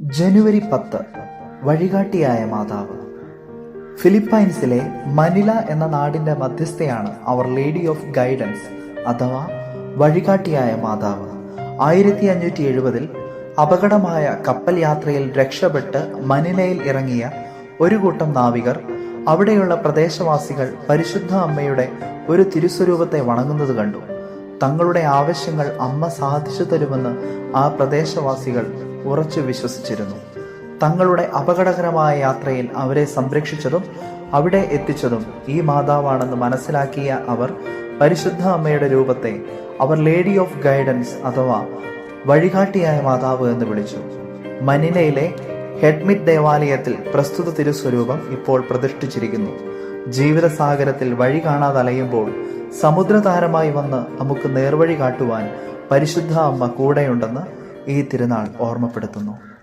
ജനുവരി പത്ത് വഴികാട്ടിയായ മാതാവ്. ഫിലിപ്പൈൻസിലെ മനില എന്ന നാടിന്റെ മധ്യസ്ഥയാണ് അവർ ലേഡി ഓഫ് ഗൈഡൻസ് അഥവാ വഴികാട്ടിയായ മാതാവ്. ആയിരത്തി അഞ്ഞൂറ്റി എഴുപതിൽ അപകടമായ കപ്പൽ യാത്രയിൽ രക്ഷപ്പെട്ട് മനിലയിൽ ഇറങ്ങിയ ഒരു കൂട്ടം നാവികർ അവിടെയുള്ള പ്രദേശവാസികൾ പരിശുദ്ധ അമ്മയുടെ ഒരു തിരുസ്വരൂപത്തെ വണങ്ങുന്നത് കണ്ടു. തങ്ങളുടെ ആവശ്യങ്ങൾ അമ്മ സാധിച്ചു തരുമെന്ന് ആ പ്രദേശവാസികൾ ഉറച്ചു വിശ്വസിച്ചിരുന്നു. തങ്ങളുടെ അപകടകരമായ യാത്രയിൽ അവരെ സംരക്ഷിച്ചതും അവിടെ എത്തിച്ചതും ഈ മാതാവാണെന്ന് മനസ്സിലാക്കിയ അവർ പരിശുദ്ധ അമ്മയുടെ രൂപത്തെ അവർ ലേഡി ഓഫ് ഗൈഡൻസ് അഥവാ വഴികാട്ടിയായ മാതാവ് എന്ന് വിളിച്ചു. മനിലയിലെ ഹെഡ്മിറ്റ് ദേവാലയത്തിൽ പ്രസ്തുത തിരുസ്വരൂപം ഇപ്പോൾ പ്രതിഷ്ഠിച്ചിരിക്കുന്നു. ജീവിതസാഗരത്തിൽ വഴി കാണാതെ അലയുമ്പോൾ സമുദ്രതാരമായി വന്ന് നമുക്ക് നേർവഴി കാട്ടുവാൻ പരിശുദ്ധ അമ്മ കൂടെയുണ്ടെന്ന് ഈ തിരുനാൾ ഓർമ്മപ്പെടുത്തുന്നു.